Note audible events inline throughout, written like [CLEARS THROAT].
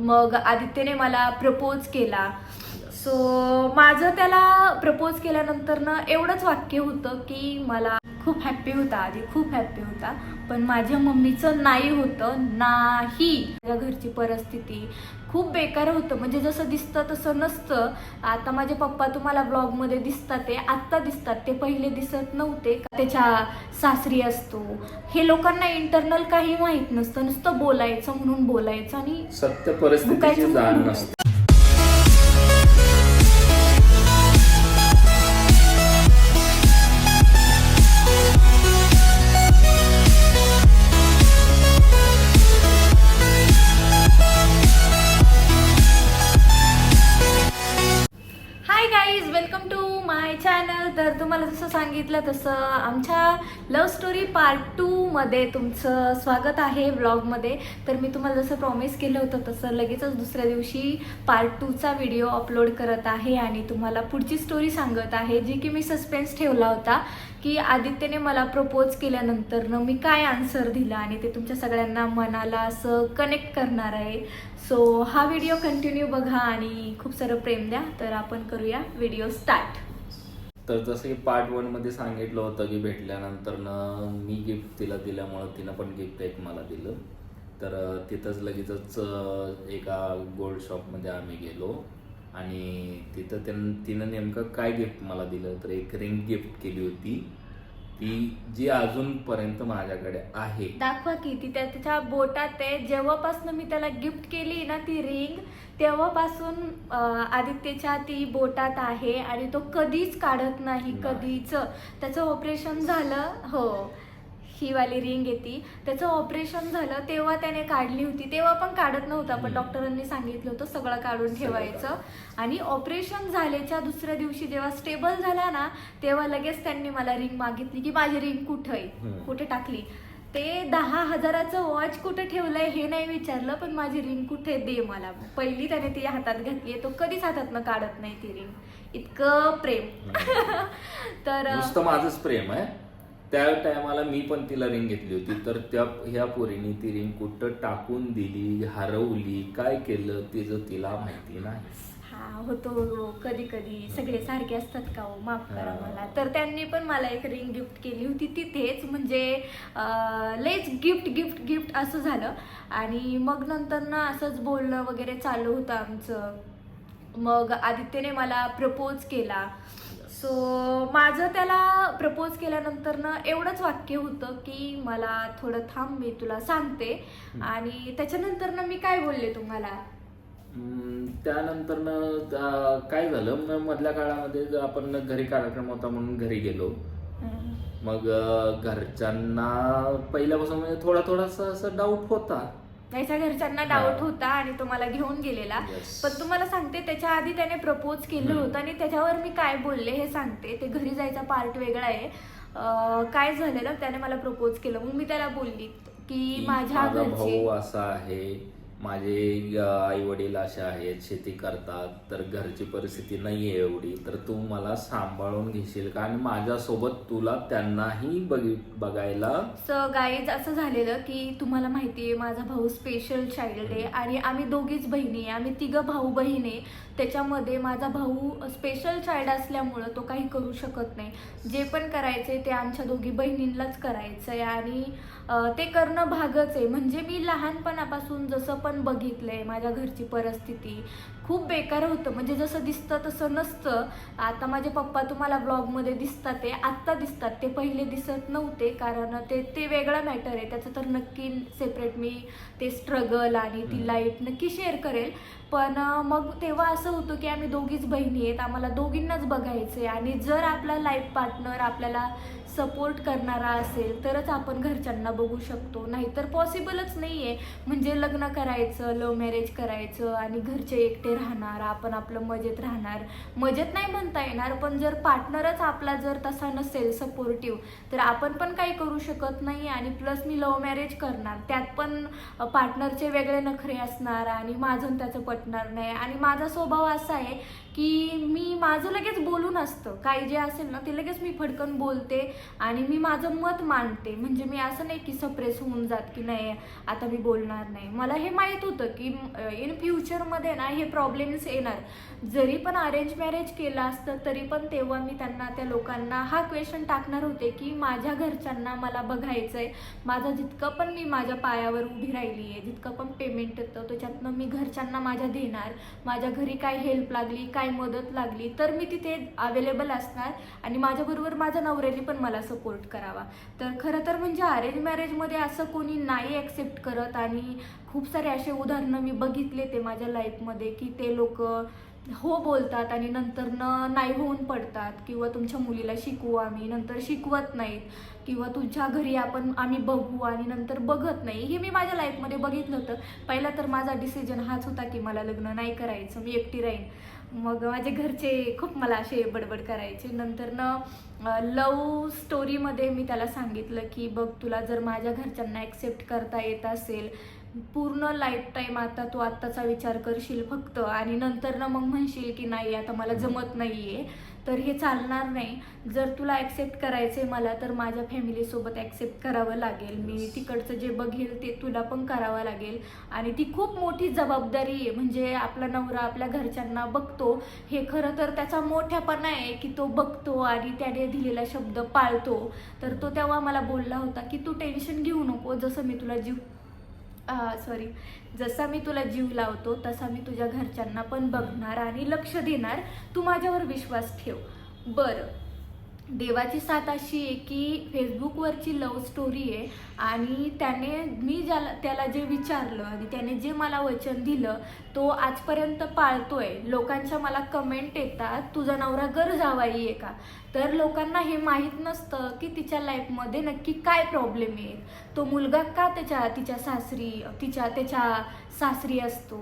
मग आदित्यने मला प्रपोज केला. सो माझं त्याला प्रपोज केल्यानंतर ना एवढंच वाक्य होतं की मला खूप हॅप्पी होता आधी खूप हॅप्पी होता. पण माझ्या मम्मीचं नाही होतं नाही. माझ्या घरची परिस्थिती खूप बेकार होतं. म्हणजे जसं दिसतं तसं नसतं. आता माझे पप्पा तुम्हाला ब्लॉगमध्ये दिसतात ते आत्ता दिसतात. ते पहिले दिसत नव्हते. त्याच्या सासरी असतो. हे लोकांना इंटरनल काही माहीत नसतं. नुसतं बोलायचं म्हणून बोलायचं आणि सत्य परिस्थितीची जाण. नसते. तुम्हाला जसं सांगितलं तसं आमच्या लव्ह स्टोरी पार्ट टूमध्ये तुमचं स्वागत आहे व्लॉगमध्ये तर मी तुम्हाला जसं प्रॉमिस केलं होतं तसं लगेचच दुसऱ्या दिवशी पार्ट टूचा व्हिडिओ अपलोड करत आहे आणि तुम्हाला पुढची स्टोरी सांगत आहे जी की मी सस्पेन्स ठेवला होता की आदित्यने मला प्रपोज केल्यानंतरनं मी काय आन्सर दिला आणि ते तुमच्या सगळ्यांना मनाला असं कनेक्ट करणार आहे. सो हा व्हिडिओ कंटिन्यू बघा आणि खूप सारं प्रेम द्या. तर आपण करूया व्हिडिओ स्टार्ट तर जसं की पार्ट वनमध्ये सांगितलं होतं की भेटल्यानंतर मी गिफ्ट तिला दिल्यामुळं तिनं पण गिफ्ट एक मला दिलं. तर तिथंच लगेचच एका गोल्ड शॉपमध्ये आम्ही गेलो आणि तिथं त्यां तिनं नेमकं काय गिफ्ट मला दिलं? तर एक रिंग गिफ्ट केली होती. ती जी अजूनपर्यंत माझ्याकडे आहे. दाखवा की ती त्या त्याच्या बोटात आहे. जेव्हापासून मी त्याला गिफ्ट केली ना ती रिंग तेव्हापासून आदित्यच्या ती बोटात आहे आणि तो कधीच काढत नाही. कधीच. त्याचं ऑपरेशन झालं हो. ही वाली रिंग येते. त्याचं ऑपरेशन झालं तेव्हा त्याने काढली होती. तेव्हा पण काढत नव्हता पण. डॉक्टरांनी सांगितलं होतं सगळं काढून ठेवायचं. आणि ऑपरेशन झाल्याच्या दुसऱ्या दिवशी जेव्हा स्टेबल झाला ना तेव्हा लगेच त्यांनी मला रिंग मागितली की माझी रिंग कुठं आहे. कुठे टाकली? ते दहा हजाराचं वॉच कुठे ठेवलंय हे नाही विचारलं पण माझी रिंग कुठे दे मला. पहिली त्याने ती हातात घातली तो कधीच हातातनं काढत नाही ती रिंग. इतकं प्रेम. [LAUGHS] तर माझंच प्रेम आहे. त्या टायमाला मी पण तिला रिंग घेतली होती. तर त्या ह्या पोरीने ती रिंग कुठं टाकून दिली हरवली काय केलं तिचं तिला माहिती नाही. हा होतो कधी कधी सगळे सारखे असतात का हो? माफ करा हा. मला. तर त्यांनी पण मला एक रिंग गिफ्ट केली होती. तिथेच म्हणजे लयच गिफ्ट गिफ्ट गिफ्ट असं झालं. आणि मग नंतर ना असंच बोलणं वगैरे चालू होतं आमचं. मग आदित्यने मला प्रपोज केला. सो माझं त्याला प्रपोज केल्यानंतर ना एवढंच वाक्य होतं की मला थोडं थांब मी तुला सांगते. आणि त्याच्यानंतर ना मी काय बोलले तुम्हाला? त्यानंतर काय झालं? मग मधल्या काळामध्ये आपण घरी कार्यक्रम होता म्हणून घरी गेलो. मग घरच्यांना पहिल्यापासून म्हणजे थोडा थोडासा असं डाऊट होता. त्याच्या घरच्यांना. डाऊट होता आणि तो मला घेऊन गेलेला Yes. पण तुम्हाला सांगते त्याच्या आधी त्याने प्रपोज केलं हम्म. होतं आणि त्याच्यावर मी काय बोलले हे सांगते ते घरी जायचा पार्ट वेगळा आहे अं, काय झालेलं त्याने मला प्रपोज केलं मग मी त्याला बोलली की की माझ्या माझा घरचे भाऊ असा आहे माझे आई वडील असे आहेत शेती करतात तर घरची परिस्थिती नाही आहे एवढी तर तू मला सांभाळून घेशील का? आणि माझ्यासोबत तुला त्यांनाही बघि बघायला सो गाईज असं झालेलं की तुम्हाला माहिती आहे माझा भाऊ स्पेशल चाइल्ड आहे आणि आम्ही दोघीच बहिणी आहे. आम्ही तिघं भाऊ बहीण आहे. त्याच्यामध्ये माझा भाऊ स्पेशल चाइल्ड असल्यामुळं तो काही करू शकत नाही. जे पण करायचंय ते आमच्या दोघी बहिणींनाच करायचं आहे आणि ते करणं भागच आहे. म्हणजे मी लहानपणापासून जसं पण बघितलंय माझ्या घरची परिस्थिती खूप बेकार होतं. म्हणजे जसं दिसतं तसं नसतं. आता माझे पप्पा तुम्हाला ब्लॉगमध्ये दिसतात ते आत्ता दिसतात. ते पहिले दिसत नव्हते कारण ते ते वेगळं मॅटर आहे. त्याचं तर नक्की सेपरेट मी ते स्ट्रगल आणि ती. लाईफ नक्की शेअर करेल. पण मग तेव्हा असं होतं की आम्ही दोघीच बहिणी आहेत. आम्हाला दोघींनाच बघायचे आणि जर आपला लाईफ पार्टनर आपल्याला सपोर्ट करणारा असेल तरच आपण घरच्यांना बघू शकतो. नाहीतर पॉसिबलच नाही आहे म्हणजे लग्न करायचं लव्ह मॅरेज करायचं आणि घरचे एकटे राहणार आपण आपलं मजेत राहणार. मजेत नाही म्हणता येणार पण जर पार्टनरच आपला जर तसा नसेल सपोर्टिव्ह तर आपण पण काही करू शकत नाही आणि प्लस मी लव्ह मॅरेज करणार. त्यात पण पार्टनरचे वेगळे नखरे असणार आणि माझं त्याचं पटणार नाही. आणि माझा स्वभाव असा आहे की मी माझं लगेच बोलून असतं. काही जे असेल ना ते लगेच मी फटकन बोलते आणि मी माझं मत मांडते. म्हणजे मी असं नाही की सप्रेस होऊन जात की नाही आता मी बोलणार नाही. मला हे माहीत होतं की इन फ्युचरमध्ये ना हे प्रॉब्लेम्स येणार. जरी पण अरेंज मॅरेज केलं असतं तरी पण तेव्हा मी त्यांना त्या लोकांना हा क्वेश्चन टाकणार होते की माझ्या घरच्यांना मला बघायचं आहे माझं जितकं पण मी माझ्या पायावर उभी राहिली आहे जितकं पण पेमेंट येतं त्याच्यातनं मी घरच्यांना माझ्या देणार. माझ्या घरी काय हेल्प लागली काय मदत लागली तर मी तिथे अवेलेबल असणार आणि माझ्याबरोबर माझ्या नवऱ्याने पण मला सपोर्ट करावा. तर खरं तर म्हणजे अरेंज मॅरेजमध्ये असं कोणी नाही ॲक्सेप्ट करत आणि खूप सारे असे उदाहरणं मी बघितले ते माझ्या लाईफमध्ये की ते लोक हो बोलतात आणि नंतर न नाही होऊन पडतात किंवा तुमच्या मुलीला शिकवू आम्ही नंतर शिकवत नाहीत किंवा तुझ्या घरी आपण आम्ही बघू आणि नंतर बघत नाही. हे मी माझ्या लाईफमध्ये बघितलं होतं. पहिला तर माझा डिसिजन हाच होता की मला लग्न नाही करायचं मी एकटी राहीन. मग माझे घरचे खूप मला असे बडबड करायचे. नंतर न लव स्टोरीमध्ये मी त्याला सांगितलं की बघ तुला जर माझ्या घरच्यांना ॲक्सेप्ट करता येत असेल पूर्ण लाईफ टाईम आता तू आत्ताचा विचार करशील फक्त. आणि नंतर ना मग म्हणशील की नाही आता मला जमत नाहीये. तर हे चालणार नाही. जर तुला ॲक्सेप्ट करायचंय मला तर माझ्या फॅमिलीसोबत ॲक्सेप्ट करावं लागेल. मी तिकडचं जे बघेल ते तुला पण करावं लागेल. आणि ती खूप मोठी जबाबदारी आहे. म्हणजे आपला नवरा आपल्या घरच्यांना बघतो. हे खरं तर त्याचा मोठ्यापणा आहे की तो बघतो आणि त्याने दिलेला शब्द पाळतो. तर तो तेव्हा मला बोलला होता की तू टेन्शन घेऊ नको. जसं मी तुला जीव सॉरी जसा मी तुला जीव लावतो तसा मी तुझ्या घरच्यांना पण बघणार आणि लक्ष देणार. तू माझ्यावर विश्वास ठेव. बरं. देवाची साथ अशी आहे की फेसबुकवरची लव्ह स्टोरी आहे आणि त्याने मी ज्याला त्याला जे विचारलं आणि त्याने जे मला वचन दिलं तो आजपर्यंत पाळतोय. लोकांच्या मला कमेंट येतात तुझा नवरा गर जावाई आहे का? तर लोकांना हे माहीत नसतं की तिच्या लाईफमध्ये नक्की काय प्रॉब्लेम आहे तो मुलगा का त्याच्या तिच्या सासरी तिच्या त्याच्या सासरी असतो?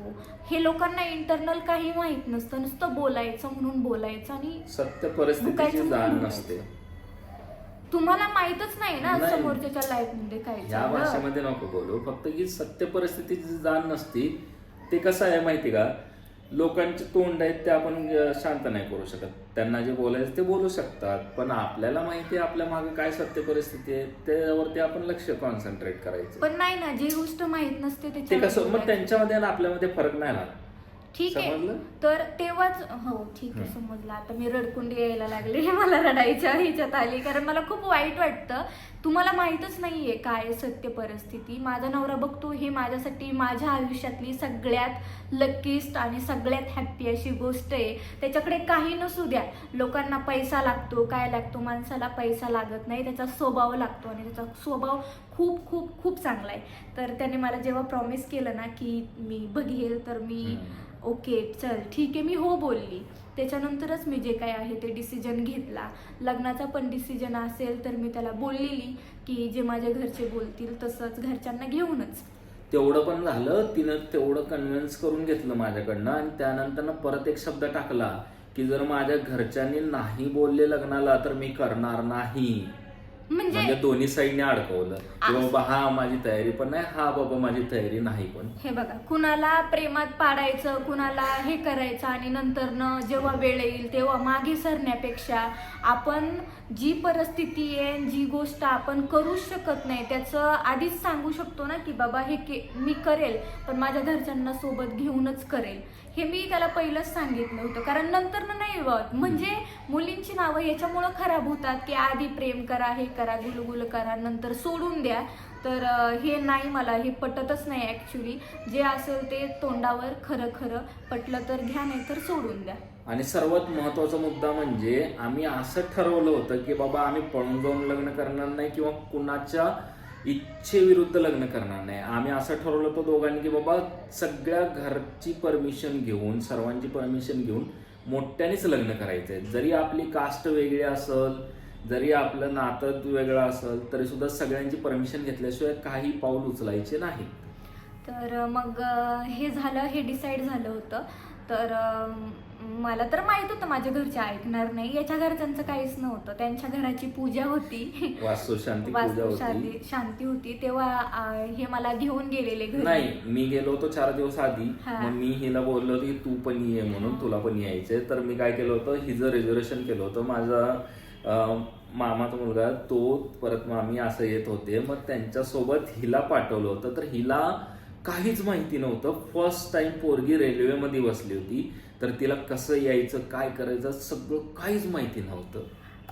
हे लोकांना इंटरनल काही माहीत नसतं. नुसतं बोलायचं म्हणून बोलायचं आणि सत्य परिस्थितीची जाण नसते. तुम्हाला माहीतच नाही ना नाही. समोरच्याच्या लाईफमध्ये काय चाललं. भाषेमध्ये नको बोलू. फक्त की सत्य परिस्थितीची जाण नसती. ते कसं आहे माहिती का? लोकांचे तोंड आहेत ते आपण शांत नाही करू शकत. त्यांना जे बोलायचं ते बोलू शकतात. पण आपल्याला माहिती आहे आपल्या मागे काय सत्य परिस्थिती आहे त्यावरती आपण लक्ष कॉन्सन्ट्रेट करायचं. पण नाही ना जी गोष्ट माहीत नसते ते कसं मग. त्यांच्यामध्ये आणि आपल्यामध्ये फरक नाही राहत. ठीक आहे? तर तेव्हाच हो ठीक आहे. समजलं. आता मी रडकुंडी यायला लागले मला रडायच्या ह्याच्यात आली कारण मला खूप वाईट वाटतं. तुम्हाला माहीतच नाहीये काय आहे सत्य परिस्थिती. माझा नवरा बघतो हे माझ्यासाठी माझ्या आयुष्यातली सगळ्यात लकीस्ट आणि सगळ्यात हॅप्पी अशी गोष्ट आहे. त्याच्याकडे काही नसू द्या. लोकांना पैसा लागतो काय लागतो माणसाला पैसा लागत नाही. त्याचा स्वभाव लागतो आणि त्याचा स्वभाव खूप खूप खूप चांगला आहे. तर त्याने मला जेव्हा प्रॉमिस केलं ना की मी बघेल तर मी. ओके चल ठीक आहे मी हो बोलली. त्याच्यानंतरच मी जे काय आहे ते डिसिजन घेतला. लग्नाचा पण डिसिजन असेल तर मी त्याला बोललेली की जे माझ्या घरचे बोलतील तसंच घरच्यांना घेऊनच. तेवढं पण झालं तिनं तेवढं कन्व्हिन्स करून घेतलं माझ्याकडनं आणि त्यानंतर परत एक शब्द टाकला की जर माझ्या घरच्यांनी नाही बोलले लग्नाला तर मी करणार नाही. म्हणजे म्हणजे दोन्ही साईडने अडकवलं. की बाबा हा माझी तयारी पण नाही हा बाबा माझी तयारी नाही पण. हे बघा कुणाला प्रेमात पाडायचं कुणाला हे करायचं आणि नंतर न जेव्हा वेळ येईल तेव्हा मागे सरण्यापेक्षा आपण जी परिस्थिती आहे जी गोष्ट आपण करूच शकत नाही त्याचं आधीच सांगू शकतो ना की बाबा हे के मी करेल पण माझ्या घरच्यांना सोबत घेऊनच करेल. हे मी त्याला पहिलंच सांगितलं होतं. कारण नंतर ना नाही म्हणजे मुलींची नावं याच्यामुळं खराब होतात की आधी प्रेम करा हे करा गुलगुल करा नंतर सोडून द्या. तर हे नाही मला हे पटतच नाही ॲक्च्युली जे असेल ते तोंडावर खरं खरं पटलं तर घ्या नाही तर सोडून द्या. आणि सर्वात महत्त्वाचा मुद्दा म्हणजे आम्ही असं ठरवलं होतं की बाबा आम्ही पळून जाऊन लग्न करणार नाही किंवा कुणाच्या इच्छेविरुद्ध लग्न करणार नाही. आम्ही असं ठरवलं होतं दोघांनी की बाबा सगळ्या घरची परमिशन घेऊन सर्वांची परमिशन घेऊन मोठ्यानेच लग्न करायचंय. जरी आपली कास्ट वेगळी असल जरी आपलं नातं वेगळं असेल तरी सुद्धा सगळ्यांची परमिशन घेतल्याशिवाय काही पाऊल उचलायचे नाही. तर मग हे झालं हे डिसाईड झालं होतं. तर मला तर माहीत होतं माझ्या घरचे ऐकणार नाही. याच्या घरच्यांचं काहीच नव्हतं. त्यांच्या घराची पूजा होती. वास्तू शांती पूजा वास्तू होती. शांती होती. तेव्हा हे मला घेऊन गेलेले घरी. नाही मी गेलो होतो चार दिवस आधी. मग मी हिला बोललो की तू पण ये म्हणून तुला पण यायचंय. तर मी काय केलं होतं हिचं रिझर्वेशन केलं होतं. माझा मामाचा मुलगा तो परत मामी असं येत होते. मग त्यांच्यासोबत हिला पाठवलं होतं. तर हिला काहीच माहिती नव्हतं. फर्स्ट टाइम पोरगी रेल्वेमध्ये बसली होती. तर तिला कसं यायचं काय करायचं सगळं काहीच माहिती नव्हतं.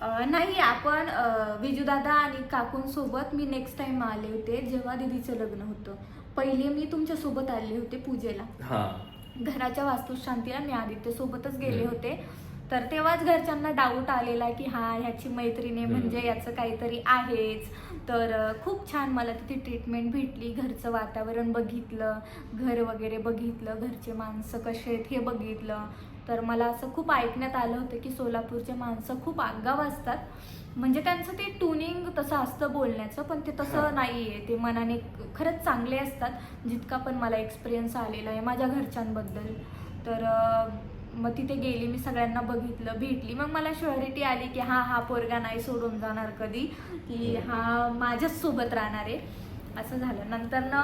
अं, नाही आपण अं, विजूदादा आणि काकूंसोबत मी नेक्स्ट टाइम आले होते जेव्हा दीदीचं लग्न होतं. पहिले मी तुमच्यासोबत आले होते पूजेला. हा. घराच्या वास्तुशांतीला मी आदित्य सोबतच गेले हम्म. होते. तर तेव्हाच घरच्यांना डाऊट आलेला की हा ह्याची मैत्रीण. म्हणजे याचं काहीतरी आहेच. तर खूप छान मला तिथे ट्रीटमेंट भेटली घरचं वातावरण बघितलं घर वगैरे बघितलं घरचे माणसं कसे आहेत हे बघितलं. तर मला असं खूप ऐकण्यात आलं होतं की सोलापूरचे माणसं खूप आगाव असतात. म्हणजे त्यांचं ते ट्युनिंग तसं असतं बोलण्याचं पण ते. तसं नाही आहे ते मनाने खरंच चांगले असतात. जितका पण मला एक्सपिरियन्स आलेला आहे माझ्या घरच्यांबद्दल. तर मग तिथे गेली मी सगळ्यांना बघितलं भेटली. मग मला शुअरिटी आली की हा हा पोरगा नाही सोडून जाणार कधी. की हा माझ्याच सोबत राहणार आहे. असं झालं. नंतर ना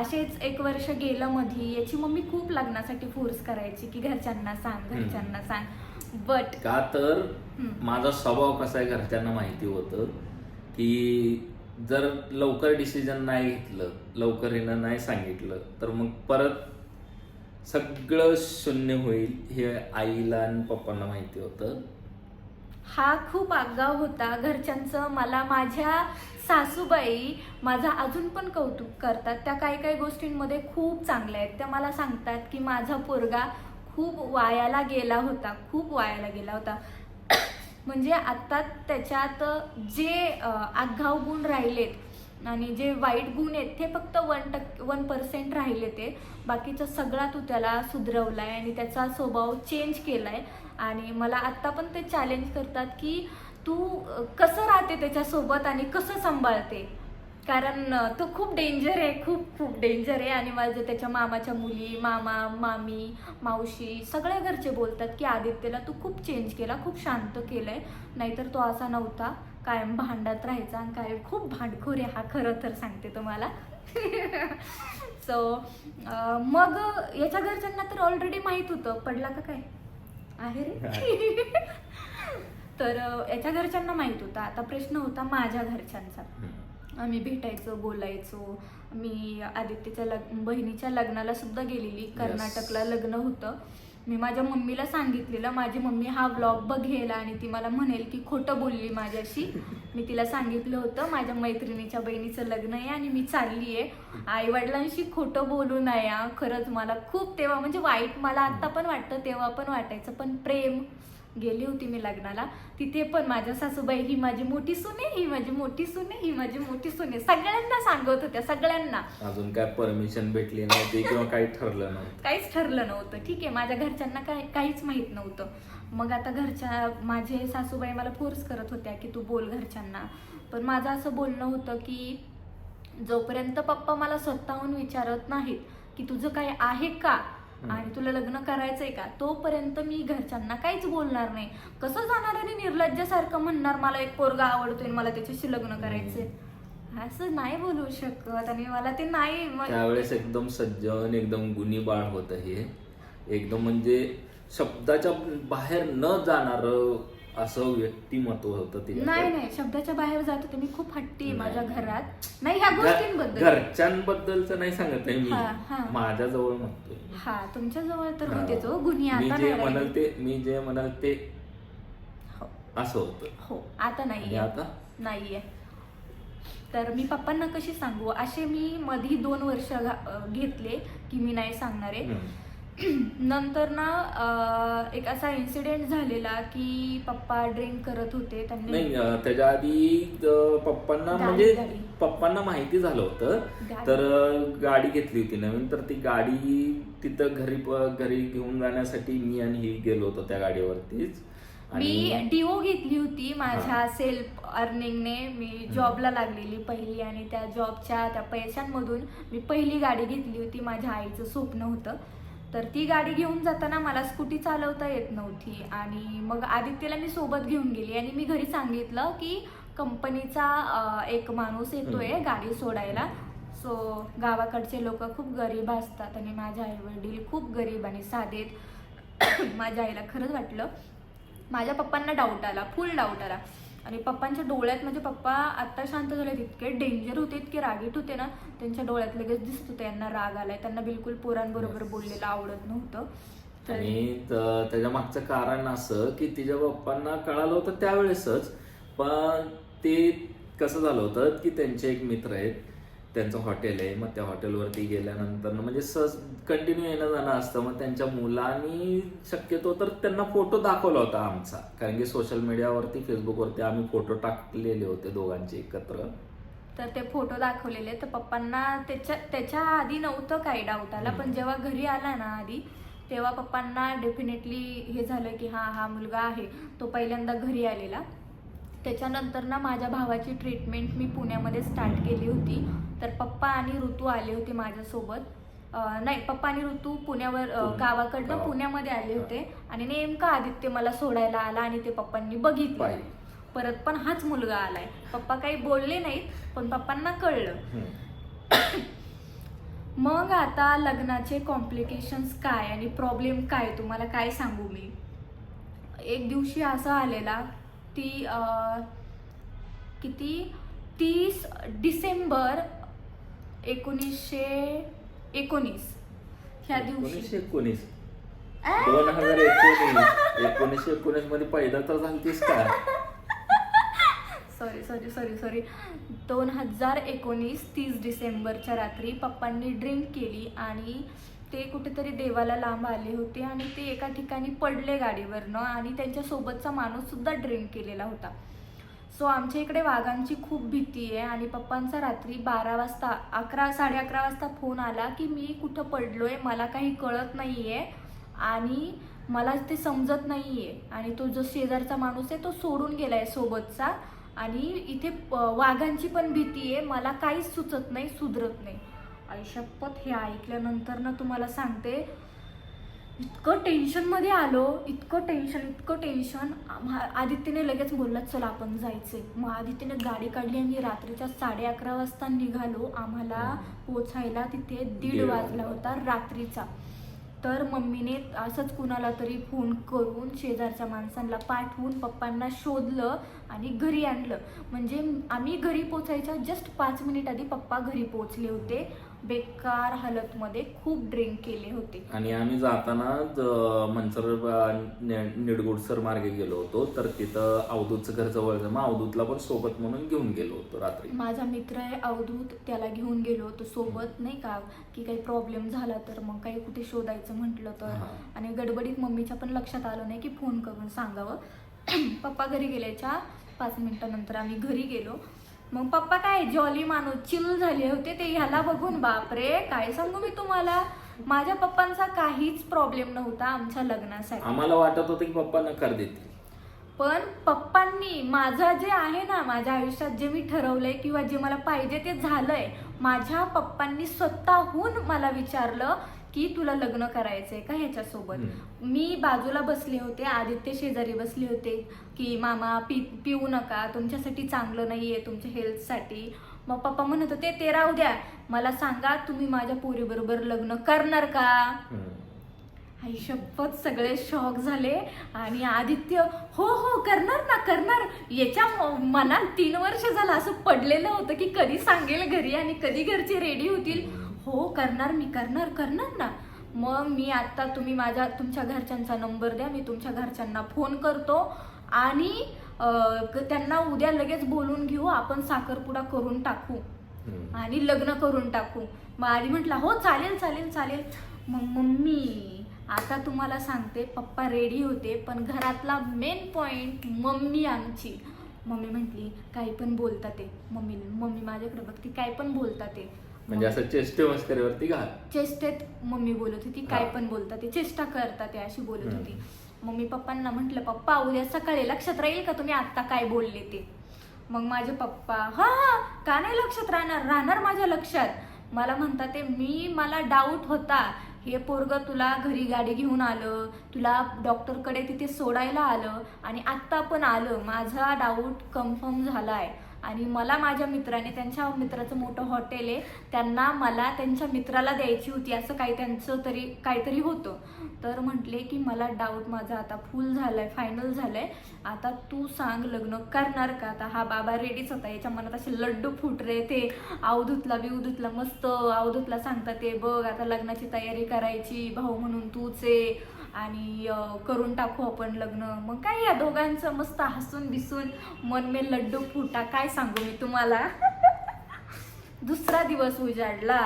असेच एक वर्ष गेलं मधी. याची मम्मी खूप लग्नासाठी फोर्स करायची की घरच्यांना सांग. घरच्यांना सांग. बट का तर. माझा स्वभाव कसा आहे घरच्यांना माहिती होतं की जर लवकर डिसिजन नाही घेतलं लवकर हिनं नाही सांगितलं तर मग परत सगळं शून्य होईल हे आईला आणि पप्पांना माहिती होतं. हा खूप आगाव होता घरच्यांचं. मला माझ्या सासूबाई माझा अजून पण कौतुक करतात. त्या काही काही गोष्टींमध्ये खूप चांगल्या आहेत. त्या मला सांगतात की माझा पोरगा खूप वायाला गेला होता. खूप वायाला गेला होता. [COUGHS] म्हणजे आता त्याच्यात जे अं, गुण राहिलेत आणि जे वाईट गुण आहेत ते फक्त वन टक्के वन पर्सेंट राहिले ते. बाकीचा सगळा तू त्याला सुधरवलाय आणि त्याचा स्वभाव चेंज केलाय. आणि मला आत्ता पण ते चॅलेंज करतात की तू कसं राहते त्याच्यासोबत आणि कसं सांभाळते? कारण तो खूप डेंजर आहे खूप खूप डेंजर आहे. आणि माझं त्याच्या मामाच्या मुली मामा मामी मावशी सगळ्या घरचे बोलतात की आदित्यला तू खूप चेंज केला खूप शांत केलं आहे नाहीतर तो असा नव्हता. कायम भांडत राहायचा आणि काय खूप भांडखोर आहे हा खरं तर सांगते तुम्हाला. [LAUGHS] सो मग याच्या घरच्यांना तर ऑलरेडी माहीत होतं. पडला का काय? आहे रे. [LAUGHS] तर याच्या घरच्यांना माहीत होता. आता प्रश्न होता माझ्या घरच्यांचा. आम्ही भेटायचो बोलायचो. मी आदित्यच्या लग बहिणीच्या लग्नाला सुद्धा गेलेली. कर्नाटकला लग्न होतं. मी माझ्या मम्मीला सांगितलेलं माझी मम्मी हा ब्लॉग बघेल आणि ती मला म्हणेल की खोटं बोलली माझ्याशी. मी तिला सांगितलं होतं माझ्या मैत्रिणीच्या बहिणीचं लग्न आहे आणि मी चालली आहे आई वडिलांशी खोटं बोलू नये. खरंच मला खूप तेव्हा म्हणजे वाईट मला आत्ता पण वाटतं तेव्हा पण वाटायचं पण प्रेम गेली होती मी लग्नाला. तिथे पण माझ्या सासूबाई ही माझी मोठी सुने ही माझी मोठी सुने ही माझी मोठी सुने. सगळ्यांना सांगत होत्या सगळ्यांना. अजून काय परमिशन भेटली नव्हती किंवा काही ठरलं नव्हतं? काहीच ठरलं नव्हतं. ठीक आहे माझ्या घरच्यांना काय काहीच माहीत नव्हतं. मग आता घरच्या माझे सासूबाई मला फोर्स करत होत्या की तू बोल घरच्यांना. पण माझं असं बोलणं होतं की जोपर्यंत पप्पा मला स्वतःहून विचारत नाहीत की तुझं काय आहे का आणि तुला लग्न करायचंय का? तोपर्यंत मी घरच्यांना काहीच बोलणार नाही. कसं जाणार आणि निर्लज्जासारखं म्हणणार मला एक पोरगा आवडतोय आणि मला त्याच्याशी लग्न करायचंय. असं नाही बोलू शकत आणि मला ते नाही त्यावेळेस एकदम सज्जन एकदम गुणी बाळ होतं हे. एकदम म्हणजे शब्दाच्या बाहेर न जाणार असं व्यक्तिमत्व होतं नाही नाही शब्दाच्या बाहेर जात होते मी खूप हट्टी आहे माझ्या नाही. घरात. नाही ह्या गोष्टींबद्दल. घरच्यांबद्दलचं नाही सांगत आहे मी. हा, हा. माझ्या जवळ म्हणतोय हा तुमच्या जवळ तर हा. होतेच हो गुन्हे. मी आता जे नाही म्हणाल राहिले. ते मी जे म्हणाल ते हो, असं होतं. हो आता आणि नाहीये आता? नाहीये. तर मी पप्पांना कशी सांगू? असे मी मधी दोन वर्ष घा- अं, घेतले की मी नाही सांगणार आहे. हम्म. [CLEARS THROAT] नंतर ना अं, एक असा इन्सिडेंट झालेला की पप्पा ड्रिंक करत होते त्यांनी नाही अं, त्याच्या आधी अं, पप्पांना गाडी- म्हणजे गाडी. पप्पांना माहिती झालं होतं. गाडी. तर अं, गाडी घेतली होती नवीन. तर ती गाडी तिथं घरी प- घरी घेऊन जाण्यासाठी मी आणि ही गेलो होतो त्या गाडीवरतीच. मी डिओ घेतली होती माझ्या सेल्फ अर्निंगने मी जॉबला लागलेली पहिली आणि त्या जॉबच्या त्या पैशांमधून मी पहिली गाडी घेतली होती. माझ्या आईचं स्वप्न होतं. तर ती गाडी घेऊन जाताना मला स्कूटी चालवता येत नव्हती. आणि मग आदित्यला मी सोबत घेऊन गेली. आणि मी घरी सांगितलं की कंपनीचा एक माणूस येतोय. गाडी सोडायला. सो गावाकडचे लोक खूप गरीब असतात आणि माझे आई वडील खूप गरीब आणि साधेत [COUGHS] माझ्या आईला खरंच वाटलं. माझ्या पप्पांना डाऊट आला फुल डाऊट आला. आणि पप्पांच्या डोळ्यात म्हणजे पप्पा आत्ता शांत झाले इतके डेंजर होते इतके रागीट होते ना त्यांच्या डोळ्यात लगेच दिसत होतं यांना राग आलाय त्यांना बिलकुल पोरांबरोबर. बोललेलं आवडत नव्हतं आणि त- त्याच्या मागचं कारण असं की तिच्या पप्पांना कळालं होतं त्यावेळेसच पण ते कसं झालं होतं की त्यांचे एक मित्र आहेत त्यांचं हॉटेल आहे मग त्या हॉटेलवरती गेल्यानंतर म्हणजे सहज कंटिन्यू येणं जाणं असतं. मग त्यांच्या मुलांनी शक्यतो तर त्यांना फोटो दाखवला होता आमचा. कारण की सोशल मीडियावरती फेसबुकवरती आम्ही फोटो टाकलेले होते दोघांचे एकत्र. तर ते फोटो दाखवलेले. तर पप्पांना त्याच्या त्याच्या आधी नव्हतं काही डाऊट आला पण जेव्हा घरी आला ना आधी तेव्हा पप्पांना डेफिनेटली हे झालं की हा हा मुलगा आहे तो पहिल्यांदा घरी आलेला. त्याच्यानंतर ना माझ्या भावाची ट्रीटमेंट मी पुण्यामध्ये स्टार्ट केली होती तर पप्पा आणि ऋतू आले होते माझ्यासोबत नाही पप्पा आणि ऋतू पुण्यावर. गावाकडनं गावा. पुण्यामध्ये आले होते आणि नेमका आदित्य मला सोडायला आला आणि ते पप्पांनी बघितलं. परत पण हाच मुलगा आलाय पप्पा काही बोलले नाहीत पण पप्पांना कळलं. मग आता लग्नाचे कॉम्प्लिकेशन्स काय आणि प्रॉब्लेम काय तुम्हाला काय सांगू मी एक दिवशी असं आलेला ती किती? तीस डिसेंबर एकोणीसशे एकोणीस. ह्या दिवशी. एकोणीस. दोन हजार एकोणीस. एकोणीसशे एकोणीसमध्ये पैदा तर झालतीस का? सॉरी सॉरी सॉरी सॉरी दोन हजार एकोणीस तीस डिसेंबरच्या रात्री पप्पांनी ड्रिंक केली आणि ते कुठेतरी देवाला लांब आले होते आणि ते एका ठिकाणी पडले गाडीवरनं आणि त्यांच्या सोबतचा माणूस सुद्धा ड्रिंक केलेला होता. सो आमच्या इकडे वाघांची खूप भीती आहे आणि पप्पांचा रात्री बारा वाजता अकरा साडे अकरा वाजता फोन आला की मी कुठं पडलो आहे मला काही कळत नाही आहे आणि मला ते समजत नाही आहे आणि तो जो शेजारचा माणूस आहे तो सोडून गेला आहे सोबतचा आणि इथे वाघांची पण भीती आहे मला काहीच सुचत नाही सुधरत नाही. आयुष्यपत हे ऐकल्यानंतर ना तुम्हाला सांगते इतकं टेन्शनमध्ये आलो इतकं टेन्शन इतकं टेन्शन आदित्यने लगेच बोलला चला आपण जायचे मग आदित्यने गाडी काढली आणि रात्रीच्या साडे अकरा वाजता निघालो. आम्हाला पोचायला तिथे दीड वाजला. होता रात्रीचा. तर मम्मीने असंच कुणाला तरी फोन करून शेजारच्या माणसांना पाठवून पप्पांना शोधलं आणि घरी आणलं. म्हणजे आम्ही घरी पोचायच्या जस्ट पाच मिनिट आधी पप्पा घरी पोचले होते. बेकार हालतमध्ये खूप ड्रिंक केले होते. आणि आम्ही जाताना मनसर अ, नि- निडगुडसर मार्गे गेलो होतो. तर तिथं अवधूतचं घर जवळ. मग अवधूतला पण सोबत म्हणून घेऊन गेलो होतो रात्री. माझा मित्र आहे अवधूत त्याला घेऊन गेलो होतो सोबत नाही का? की काही प्रॉब्लेम झाला तर मग काही कुठे शोधायचं म्हटलं तर. आणि गडबडीत मम्मीच्या पण लक्षात आलं नाही की फोन करून सांगावं. [CLEARS THROAT] पप्पा घरी गेल्याच्या पाच मिनिटानंतर आम्ही घरी गेलो. मग पप्पा काय जॉली माणूस चिल झाले होते ते ह्याला बघून. बापरे काय सांगू मी तुम्हाला? माझ्या पप्पांचा काहीच प्रॉब्लेम नव्हता आमच्या लग्नासाठी. आम्हाला वाटत होतं की पप्पा नकार देतील. पण पप्पांनी माझं जे आहे ना माझ्या आयुष्यात जे मी ठरवलंय किंवा जे मला पाहिजे ते झालंय माझ्या पप्पांनी स्वतःहून मला विचारलं की तुला लग्न करायचंय का ह्याच्यासोबत. मी बाजूला बसले होते आदित्य शेजारी बसले होते की मामा पी पिऊ नका तुमच्यासाठी चांगलं नाहीये तुमच्या हेल्थसाठी मग पप्पा म्हणत होते ते राहू द्या. मला सांगा तुम्ही माझ्या पोरीबरोबर लग्न करणार का. आई शपथ सगळे शॉक झाले आणि आदित्य हो हो करणार ना करणार. याच्या मनात तीन वर्ष झालं असं पडलेलं होतं की कधी सांगेल घरी आणि कधी घरचे रेडी होतील. हो करणार मी करणार करणार ना. मग मी आता तुम्ही माझ्या तुमच्या घरच्यांचा नंबर द्या मी तुमच्या घरच्यांना फोन करतो आणि त्यांना उद्या लगेच बोलून घेऊ आपण साखरपुडा करून टाकू. आणि लग्न करून टाकू. मग आधी म्हटला हो चालेल चालेल चालेल. मग मम्मी आता तुम्हाला सांगते पप्पा रेडी होते पण घरातला मेन पॉइंट मम्मी आमची. मम्मी म्हटली काही पण बोलता ते. मम्मी मम्मी माझ्याकडे बघती काय पण बोलता ते. म्हणजे असं चेष्टे मस्करीवरती घाल. चेष्टेत मम्मी बोलत होती काय. पण बोलता ते चेष्टा करता ते अशी बोलत हम्म. होती. मम्मी पप्पांना म्हटलं पप्पा उद्या सकाळी लक्षात राहील का तुम्ही आत्ता काय बोलले ते? मग माझे पप्पा हा हा का नाही लक्षात राहणार? राहणार माझ्या लक्षात. मला म्हणतात ते मी मला डाऊट होता. हे पोरग तुला घरी गाडी घेऊन आलं तुला डॉक्टरकडे तिथे सोडायला आलं आणि आत्ता पण आलं. माझा डाऊट कन्फर्म झालाय. आणि मला माझ्या मित्राने त्यांच्या मित्राचं मोठं हॉटेल आहे त्यांना मला त्यांच्या मित्राला द्यायची होती असं काही त्यांचं तरी काहीतरी होतं. तर म्हटले की मला डाऊट माझा आता फुल झालाय फायनल झालंय. आता तू सांग लग्न करणार का? आता हा बाबा रेडीच होता याच्या मनात असे लड्डू फुटरे ते अवधूतला बिवधूतला मस्त अवधूतला सांगतात ते बघ आता लग्नाची तयारी करायची भाऊ म्हणून तूच आहे आणि करून टाकू आपण लग्न. मग काय या दोघांचं मस्त हसून बिसून मन मे लड्डू फुटा काय सांगू मी तुम्हाला? [LAUGHS] दुसरा दिवस उजाडला.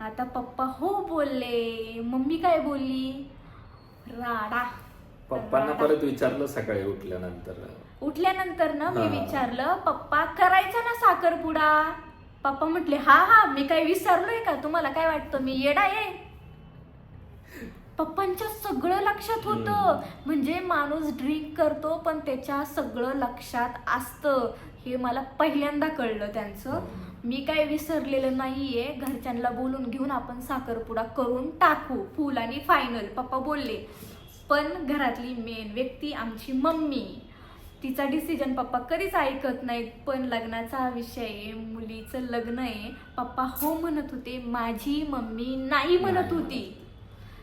आता पप्पा हो बोलले. मम्मी काय बोलली? राडा. पप्पांना. परत विचारलं सकाळी उठल्यानंतर. उठल्यानंतर ना मी. विचारलं पप्पा करायचा ना साखरपुडा? पप्पा म्हटले हा हा मी काय विसरलोय का? तुम्हाला काय वाटतं? मी येडा आहे. पप्पांच्या सगळं लक्षात होतं. म्हणजे माणूस ड्रिंक करतो पण त्याच्या सगळं लक्षात असतं. हे मला पहिल्यांदा कळलं त्यांचं. मी काय विसरलेलं नाहीये. घरच्यांना बोलून घेऊन आपण साखरपुडा करून टाकू. फुल आणि फायनल पप्पा बोलले पण घरातली मेन व्यक्ती आमची मम्मी. तिचा डिसिजन पप्पा कधीच ऐकत नाहीत. पण लग्नाचा विषय आहे मुलीचं लग्न आहे. पप्पा हो म्हणत होते माझी मम्मी नाही म्हणत होती.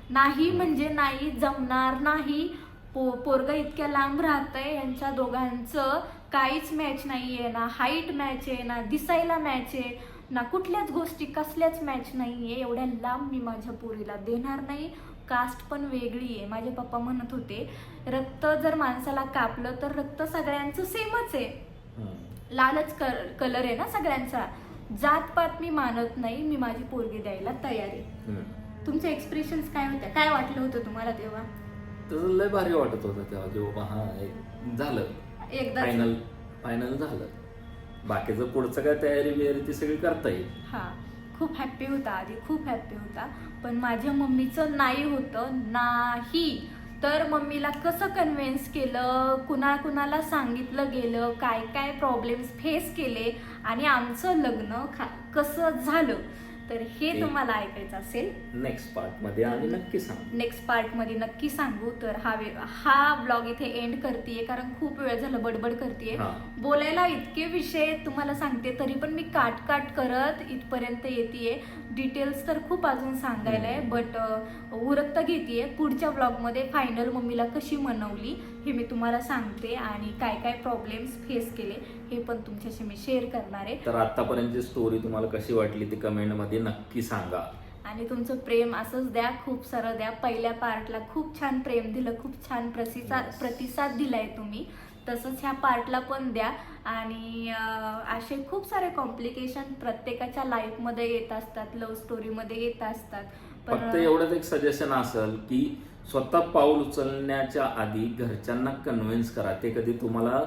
नाही म्हणजे नाही जमणार नाही. पो पोरग इतक्या लांब राहतंय यांच्या दोघांचं काहीच मॅच नाहीये ना. हाईट मॅच आहे ना दिसायला मॅच आहे ना कुठल्याच गोष्टी कसल्याच मॅच नाहीये. एवढ्या लांब मी माझ्या पोरीला देणार नाही. कास्ट पण वेगळी आहे. माझे पप्पा म्हणत होते रक्त जर माणसाला कापलं तर रक्त सगळ्यांचं सेमच आहे. लालच कर कलर आहे ना सगळ्यांचा. जातपात मी मानत नाही. मी माझी पोरगी द्यायला तयार आहे. तुमचे एक्सप्रेशन्स काय होते काय वाटलं होतं तुम्हाला तेव्हा? तसं लय भारी वाटत होतं तेव्हा की बाबा हा एक झालं. एकदा फायनल फायनल झालं. बाकीचं पुढचं काय तयारी बियारी ती सगळी करता येईल. हा खूप हॅप्पी होता आधी खूप हॅप्पी होता. पण माझ्या मम्मीचं नाही होतं नाही. तर मम्मीला कसं कन्व्हिन्स केलं? कुणा कुणाला सांगितलं गेलं? काय काय प्रॉब्लेम्स फेस केले? आणि आमचं लग्न खा कसं झालं? तर हे ते- तुम्हाला ऐकायचं असेल. नेक्स्ट पार्टमध्ये आणि नक्की सांग. नेक्स्ट पार्टमध्ये नक्की सांगू. तर हा वे हा ब्लॉग इथे एंड करते कारण खूप वेळ झालं बडबड करते हा. बोलायला इतके विषय तुम्हाला सांगते तरी पण मी काट काट करत इथपर्यंत येते डिटेल्स तर खूप अजून सांगायला आहे बट उरकता घेते पुढच्या ब्लॉगमध्ये फायनल मम्मीला कशी मनवली हे मी तुम्हाला सांगते आणि काय काय प्रॉब्लेम्स फेस केले हे पण तुमच्याशी मी शेअर करणार आहे. तर आतापर्यंतची स्टोरी तुम्हाला कशी वाटली ती कमेंटमध्ये नक्की सांगा. आणि तुमचं प्रेम असंच द्या खूप सारं द्या. पहिल्या पार्टला खूप छान प्रेम दिलं खूप छान प्रतिसाद. प्रतिसाद दिलाय तुम्ही. तसंच ह्या पार्टला पण द्या. आणि असे खूप सारे कॉम्प्लिकेशन प्रत्येकाच्या लाईफमध्ये येत असतात लव्ह स्टोरीमध्ये येत असतात. फक्त एवढंच एक सजेशन असेल की स्वतः पाऊल उचलण्याच्या आधी घरच्यांना कन्व्हिन्स करा. ते कधी तुम्हाला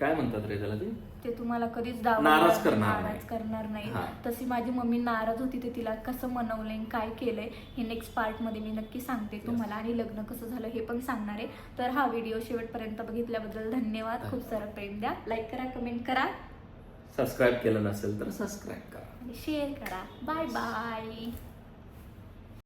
काय म्हणतात रे त्याला ते? ते तुम्हाला कधीच डाव नाराज करणार नाराज नाही. करणार नाही. तशी माझी मम्मी नाराज होती ते तिला कसं मनवलंय आणि काय केलंय हे नेक्स्ट पार्टमध्ये मी नक्की सांगते तुम्हाला. आणि लग्न कसं झालं हे पण सांगणार आहे. तर हा व्हिडिओ शेवटपर्यंत बघितल्याबद्दल धन्यवाद. खूप सारं प्रेम द्या. लाईक करा कमेंट करा. सबस्क्राईब केलं नसेल तर सबस्क्राईब करा. शेअर करा. Bye bye